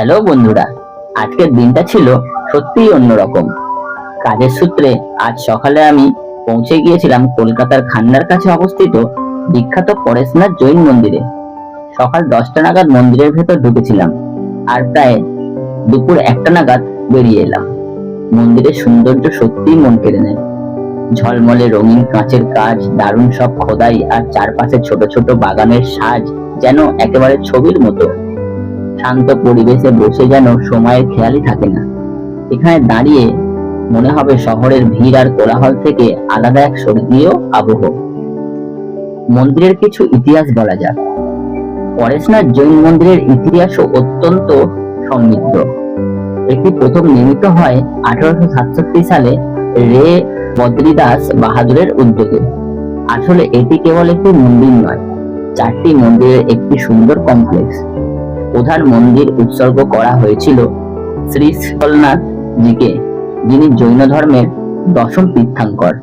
Hello বন্ধুরা, আজকের দিনটা ছিল সত্যিই অন্যরকম। কাজের সূত্রে আজ সকালে আমি পৌঁছে গিয়েছিলাম কলকাতার খান্নার কাছে অবস্থিত বিখ্যাত পরেশনাথ জৈন মন্দিরে। সকাল দশটা নাগাদ মন্দিরের ভেতর ঢুকেছিলাম আর প্রায় দুপুর একটা নাগাদ বেরিয়ে এলাম। মন্দিরের সৌন্দর্য সত্যিই মন কেড়ে নেয়। ঝলমলে রঙিন কাঁচের কাজ দারুণ সব খোদাই আর চারপাশে ছোট ছোট বাগানের সাজ যেন একেবারে ছবির মতো। শান্ত পরিবেশে বসে যেন সময়ের খেয়ালই থাকে না। এখানে দাঁড়িয়ে মনে হবে শহরের ভিড় আর কোলাহল থেকে আলাদা এক স্বর্গীয় আবহ। মন্দিরের কিছু ইতিহাস বলা যাক। পরেশনাথ জৈন মন্দিরের ইতিহাসও অত্যন্ত সমৃদ্ধ। এটি প্রথম নির্মিত হয় আঠারোশো সাতষট্টি সালে রে বদ্রীদাস বাহাদুরের উদ্যোগে। আসলে এটি কেবল একটি মন্দির নয়, চারটি মন্দিরের একটি সুন্দর কমপ্লেক্স। প্রধান মন্দির উৎসর্গ করা হয়েছিল শ্রী শ্রীকলনাথ জিকে যিনি জৈন ধর্মের দশম তীর্থাঙ্কর।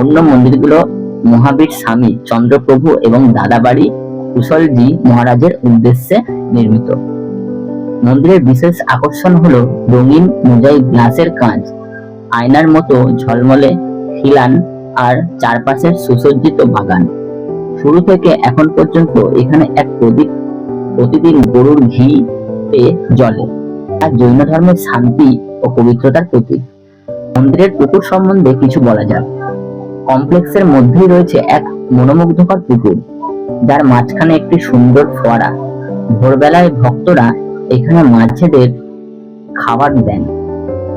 অন্য মন্দিরগুলো মহাবীর স্বামী চন্দ্রপ্রভু এবং দাদাবাড়ি কুশলজি মহারাজের উদ্দেশ্যে নির্মিত। মন্দিরের বিশেষ আকর্ষণ হলো রঙিন মোজাইক গ্লাসের কাঁচ, আয়নার মতো ঝলমলে খিলান আর চারপাশের সুসজ্জিত বাগান। শুরু থেকে এখন পর্যন্ত এখানে এক প্রদীপ প্রতিদিন গরুর ঘি পেয়ে জলে। আর জৈন ধর্মের শান্তি ও পবিত্রতার প্রতীক। মন্দিরের পুকুর সম্বন্ধে কিছু বলা যাক। কমপ্লেক্সের মধ্যেই রয়েছে এক মনোমুগ্ধকর পুকুর, যার মাঝখানে একটি সুন্দর ফোয়ারা। ভোরবেলায় ভক্তরা এখানে মাছেদের খাবার দেন।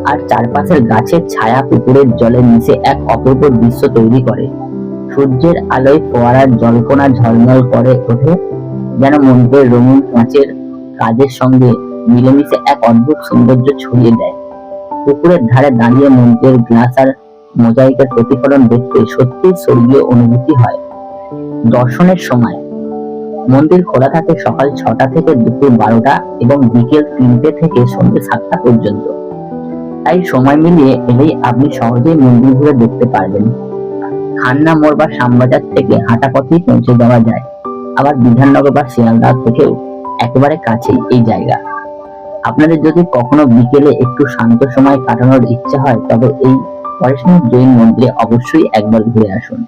আর চারপাশের গাছের ছায়া পুকুরের জলে মিশে এক অপূর্ব দৃশ্য তৈরি করে। সূর্যের আলোয় ফোয়ারার জলকণা ঝলমল করে ওঠে যেন মন্দিরের রঙিন কাঁচের কাজের সঙ্গে মিলেমিশে এক অদ্ভুত সৌন্দর্য ছড়িয়ে দেয়। পুকুরের ধারে দাঁড়িয়ে মন্দিরের গ্লাস আর মোজাইকের প্রতিফলন দেখতে সত্যি স্বর্গীয় অনুভূতি হয়। দর্শনের সময়, মন্দির খোলা থাকে সকাল ছটা থেকে দুপুর বারোটা এবং বিকেল তিনটে থেকে সন্ধ্যে সাতটা পর্যন্ত। তাই সময় মিলিয়ে এলেই আপনি সহজেই মন্দির ঘুরে দেখতে পারবেন। খান্না মোড় বা শ্যামবাজার থেকে হাঁটা পথেই পৌঁছে যাওয়া যায়। আবার বিধাননগর বা শিয়ালদা থেকেও একেবারে কাছেই এই জায়গা। আপনাদের যদি কখনো বিকেলে একটু শান্ত সময় কাটানোর ইচ্ছা হয়, তবে এই পরেশনাথ জৈন মন্দিরে অবশ্যই একবার ঘুরে আসুন।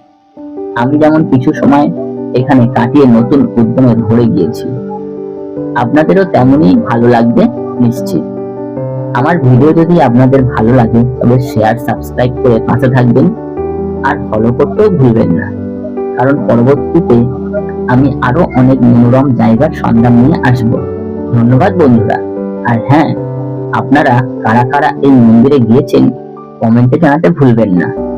আমি যেমন কিছু সময় এখানে কাটিয়ে নতুন উদ্যমে ভরে গিয়েছি। আপনাদেরও তেমনই ভালো লাগবে, নিশ্চিত। আমার ভিডিও যদি আপনাদের ভালো লাগে, তবে শেয়ার সাবস্ক্রাইব করে পাশে থাকবেন। আর ফলো করতেও ভুলবেন না। কারণ পরবর্তীতে আমি আরও অনেক মনোরম জায়গার সন্ধান নিয়ে আসব। ধন্যবাদ বন্ধুরা। আর হ্যাঁ আপনারা কারা কারা এই মন্দিরে গিয়েছেন, কমেন্টে জানাতে ভুলবেন না।